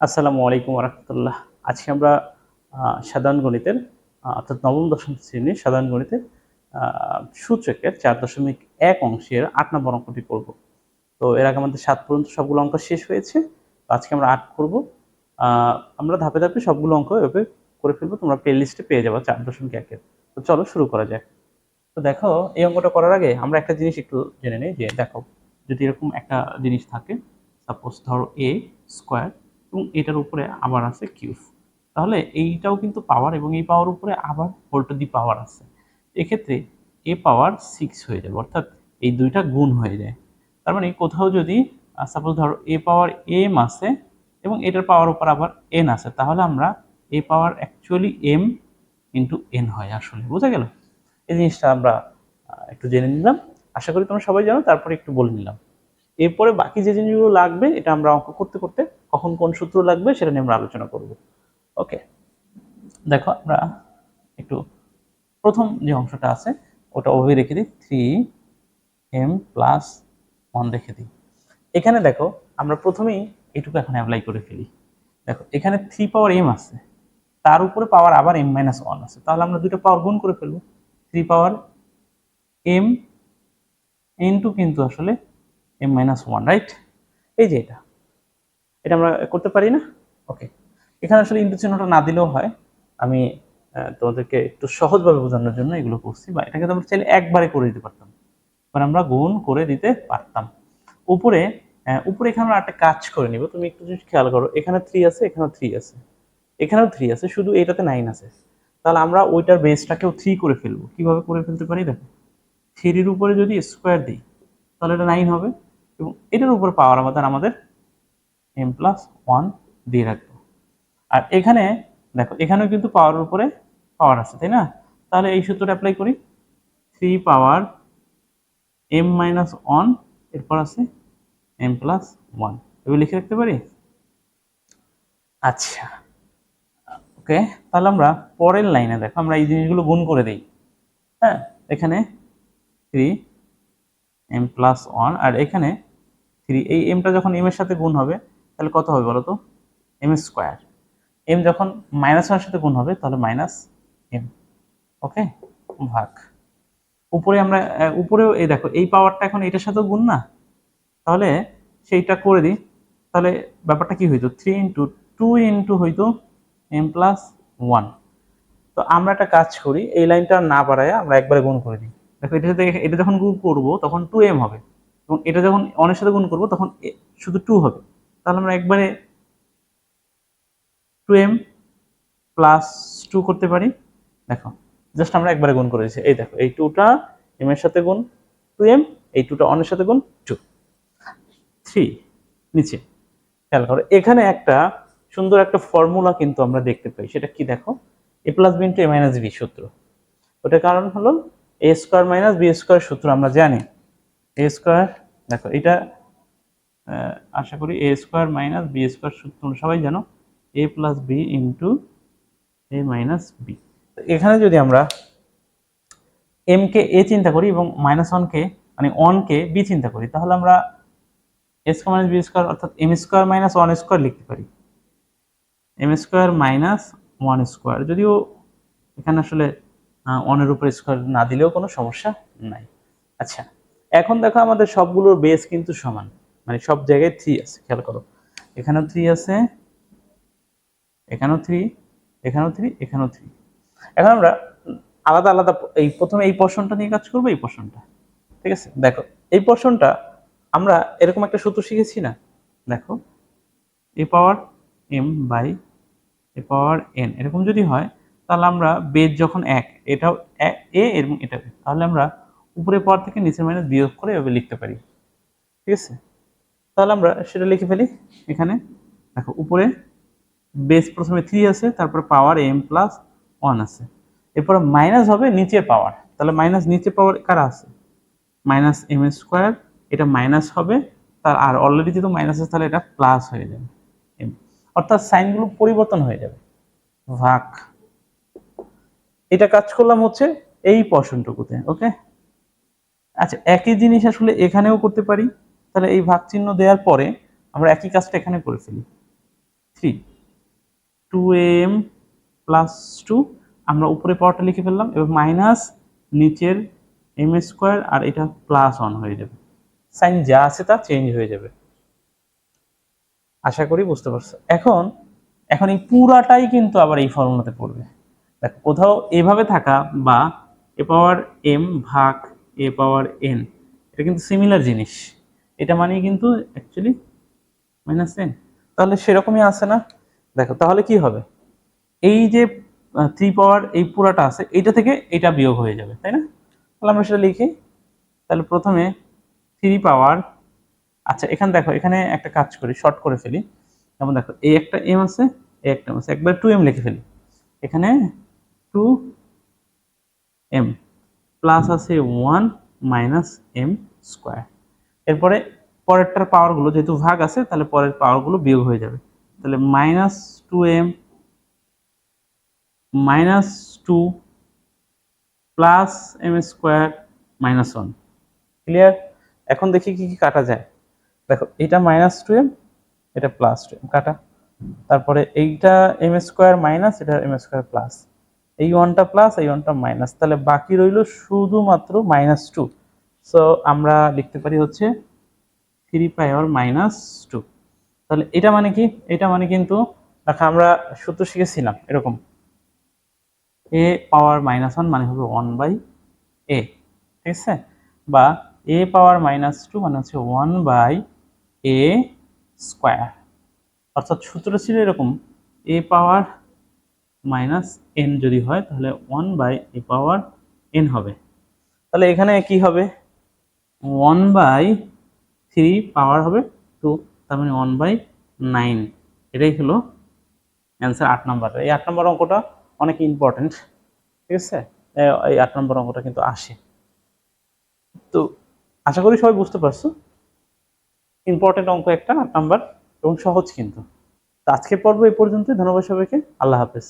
আসসালামু আলাইকুম রহমতুল্লাহ আজকে আমরা সাধারণ গণিতের অর্থাৎ নবম দশম শ্রেণির সাধারণ গণিতের সূচকের চার দশমিক এক অংশের আট নম্বর অঙ্কটি করব। তো এর আগে আমাদের সাত পর্যন্ত সবগুলো অঙ্ক শেষ হয়েছে আজকে আমরা আট করব। আমরা ধাপে ধাপে সবগুলো অঙ্ক এভাবে করে ফেলব, তোমরা প্লে লিস্টে পেয়ে যাব চার দশমিক একের। তো চলো শুরু করা যাক। তো দেখো, এই অঙ্কটা করার আগে আমরা একটা জিনিস একটু জেনে নিই যে, দেখো, যদি এরকম একটা জিনিস থাকে সাপোজ ধরো এ স্কোয়ার এবং এটার উপরে আবার আছে কিউব তাহলে এইটাও কিন্তু পাওয়ার এবং এই পাওয়ার উপরে আবার হোল দি পাওয়ার আছে। এক্ষেত্রে এ পাওয়ার সিক্স হয়ে যাবে, অর্থাৎ এই দুইটা গুণ হয়ে যায়। তার মানে কোথাও যদি সাপোজ ধরো এ পাওয়ার এম আছে এবং এটার পাওয়ার উপর আবার এন আছে, তাহলে আমরা A power actually M into N হয় আসলে, বুঝা গেল? এই জিনিসটা আমরা একটু জেনে নিলাম। আশা করি তোমরা সবাই জানো, তারপরে একটু বলে নিলাম। এরপরে বাকি যে জিনিসগুলো লাগবে, এটা আমরা অঙ্ক করতে করতে কখন কোন সূত্র লাগবে সেটা নিয়ে আমরা আলোচনা করব। ওকে দেখো, আমরা একটু প্রথম যে অংশটা আছে, ওটা ওভাবে রেখে দিই। থ্রি এম প্লাস ওয়ান রেখে দিই। এখানে দেখো, আমরা প্রথমেই এটুকু এখন অ্যাপ্লাই করে ফেলি। দেখো, এখানে থ্রি পাওয়ার এম আছে। তার উপরে পাওয়ার আবার এম মাইনাস ওয়ান আছে। তাহলে আমরা দুটো পাওয়ার গুণ করে ফেলব। Three power M N two কিন্তু আসলে এম মাইনাস ওয়ান রাইট এই যে এটা। এটা আমরা করতে পারি না? ওকে এখানে আসলে ইন্টু চিহ্নটা না দিলেও হয়। আমি তোমাদেরকে একটু সহজভাবে বোঝানোর জন্য এগুলো করছি, বা এটাকে তোমরা চাইলে একবারে করে দিতে পারতাম। মানে আমরা গুণ করে দিতে পারতাম। উপরে উপরে এখানে আমরা একটা কাজ করে নিব। তুমি একটু জিনিস খেয়াল করো, এখানে থ্রি আছে, এখানেও থ্রি আছে। এখানেও থ্রি আছে, শুধু এটাতে নাইন আছে। তাহলে আমরা ওইটার বেসটাকেও থ্রি করে ফেলব। কীভাবে করে ফেলতে পারি? দেখো, থ্রির উপরে যদি স্কোয়ার দিই, তাহলে এটা নাইন হবে। এবং এটার উপর পাওয়ার আমাদের আমাদের এম প্লাস ওয়ান দিয়ে রাখব। আর এখানে, দেখো, এখানেও কিন্তু পাওয়ারের উপরে পাওয়ার আছে, তাই না? তাহলে এই সূত্রটা অ্যাপ্লাই করি। Three power M minus one এরপর আছে এম প্লাস ওয়ান এবার লিখে রাখতে পারি? আচ্ছা। ওকে, তাহলে আমরা পরের লাইনে দেখো, আমরা এই জিনিসগুলো গুণ করে দিই। হ্যাঁ এখানে থ্রি এম প্লাস ওয়ান আর এখানে থ্রি এই এমটা যখন এম এর সাথে গুণ হবে, তাহলে কত হবে বলো তো এম স্কোয়ার এম যখন মাইনাস ওয়ানের সাথে গুণ হবে, তাহলে মাইনাস এম ওকে ভাগ। উপরে আমরা উপরেও এই দেখো, এই পাওয়ারটা এখন এটার সাথেও গুণ না? তাহলে সেইটা করে দিই। তাহলে ব্যাপারটা কি হইতো? থ্রি ইন্টু টু ইন্টু হইতো এম প্লাস ওয়ান তো আমরা একটা কাজ করি, এই লাইনটা না বাড়ায় আমরা একবারে গুণ করে দিই। দেখো, এটার সাথে, এটা যখন গুণ করব, তখন টু এম হবে। এবং এটা যখন অনের সাথে গুণ করব, তখন শুধু টু হবে। তাহলে আমরা একবারে টু এম প্লাস টু করতে পারি। দেখো জাস্ট আমরা একবারে গুণ করেছি এই দেখো, এই টুটা এম এর সাথে গুণ টু এম এই টুটা অনের সাথে গুণ টু থ্রি নিচে। খেয়াল করো, এখানে একটা সুন্দর একটা ফর্মুলা কিন্তু আমরা দেখতে পাই। সেটা কি দেখো? A plus B into A minus B সূত্র। ওটার কারণ হলো A square minus B square সূত্র আমরা জানি। এ স্কোয়ার দেখো এটা আশা করি A square minus B square তোমরা সবাই জানো A plus B into A minus B এখানে যদি আমরা এম কে এ চিন্তা করি এবং মাইনাস ওয়ানকে মানে ওয়ানকে বি চিন্তা করি, তাহলে আমরা A square minus B square অর্থাৎ M square minus one square লিখতে পারি। M square minus one square যদিও এখানে আসলে ওয়ানের উপর স্কোয়ার না দিলেও কোনো সমস্যা নাই। আচ্ছা এখন দেখো আমাদের সবগুলোর বেস কিন্তু সমান। মানে সব জায়গায় থ্রি আছে, খেয়াল করো। এখানেও থ্রি আছে, এখানেও থ্রি এখানেও থ্রি এখানেও থ্রি এখন আমরা আলাদা আলাদা এই প্রথমে এই পোর্শনটা নিয়ে কাজ করব, এই পোর্শনটা ঠিক আছে? দেখো, এই পোর্শনটা আমরা এরকম একটা সূত্র শিখেছি না? দেখো A power M by A power N এরকম যদি হয়, তাহলে আমরা বেদ যখন এক, এটাও এ- এবং এটা তাহলে আমরা উপরে পাওয়ার থেকে নিচের মাইনাস বিয়োগ করে এভাবে লিখতে পারি। ঠিক আছে? তাহলে আমরা সেটা লিখে ফেলি। এখানে দেখো, উপরে বেস প্রথমে থ্রি আছে, তারপর পাওয়ার এম প্লাস ওয়ান আছে। এরপর মাইনাস হবে নিচে পাওয়ার তাহলে মাইনাস নিচে পাওয়ার কারা আছে? মাইনাস এম স্কোয়ার এটা মাইনাস হবে, তার আর অলরেডি যেহেতু মাইনাস আছে, তাহলে এটা প্লাস হয়ে যাবে এম অর্থাৎ সাইনগুলো পরিবর্তন হয়ে যাবে। ভাগ। এটা কাজ করলাম হচ্ছে এই পর্শনটুকুতে ওকে আচ্ছা একই জিনিস আসলে এখানেও করতে পারি। তাহলে এই ভাগ চিহ্ন দেওয়ার পরে আমরা একই কাজটা এখানে করে ফেলি। Three, two M plus two, আমরা উপরে পাওয়ারটা লিখে ফেললাম, এবং মাইনাস নিচের এম স্কোয়ার, আর এটা প্লাস ওয়ান হয়ে যাবে। সাইন যা আছে তা চেঞ্জ হয়ে যাবে। আশা করি বুঝতে পারছ। এখন এখন এই পুরাটাই কিন্তু আবার এই ফর্মুলাতে পড়বে। দেখো, কোথাও এভাবে থাকা বা এ পাওয়ার এম ভাগ এ পাওয়ার এন এটা কিন্তু সিমিলার জিনিস। এটা মানেই কিন্তু অ্যাকচুয়ালি মাইনাস এন তাহলে সেরকমই আছে না? দেখো তাহলে কি হবে? এই যে থ্রি পাওয়ার এই পুরাটা আছে এইটা থেকে এটা বিয়োগ হয়ে যাবে তাই না? তাহলে আমরা সেটা লিখি। তাহলে প্রথমে থ্রি পাওয়ার আচ্ছা এখানে দেখো এখানে একটা কাজ করি শর্ট করে ফেলি। যেমন দেখো এই একটা এম আছে এই একটা এম আছে একবার টু এম লিখে ফেলি। এখানে টু এম প্লাস আছে ওয়ান মাইনাস এম স্কোয়ার এরপরে পরেরটার পাওয়ারগুলো যেহেতু ভাগ আছে, তাহলে পরের পাওয়ারগুলো বিয়োগ হয়ে যাবে। তাহলে minus two M minus two plus M square minus one clear এখন দেখি কি কি কাটা যায়। দেখো, এটা মাইনাস টু এম এটা প্লাস টু এম কাটা। তারপরে এইটা এম স্কোয়ার মাইনাস এটা এম স্কোয়ার প্লাস এই ওয়ানটা প্লাস এই ওয়ানটা মাইনাস তাহলে বাকি রইল শুধুমাত্র মাইনাস টু সো আমরা লিখতে পারি হচ্ছে থ্রি পাওয়ার মাইনাস টু তাহলে এটা মানে কি? এটা মানে কিন্তু, দেখো আমরা সূত্র শিখেছিলাম এরকম। এ পাওয়ার মাইনাস ওয়ান মানে হবে ওয়ান বাই এ ঠিক আছে? বা এ পাওয়ার মাইনাস টু মানে হচ্ছে ওয়ান বাই এ স্কোয়ার অর্থাৎ সূত্রটা ছিল এরকম এ পাওয়ার মাইনাস এন যদি হয়, তাহলে one by A power N হবে। তাহলে এখানে কি হবে? ওয়ান বাই থ্রি পাওয়ার হবে টু তার মানে ওয়ান বাই নাইন এটাই হলো অ্যান্সার আট নাম্বার এই আট নম্বর অঙ্কটা অনেক ইম্পর্টেন্ট ঠিক আছে? এই আট নম্বর অঙ্কটা কিন্তু আসে। তো আশা করি সবাই বুঝতে পারছ। ইম্পর্টেন্ট অঙ্ক একটা, আট নাম্বার এবং সহজ কিন্তু। তো আজকের পর্ব এই পর্যন্তই। ধন্যবাদ সবাইকে। আল্লাহ হাফেজ।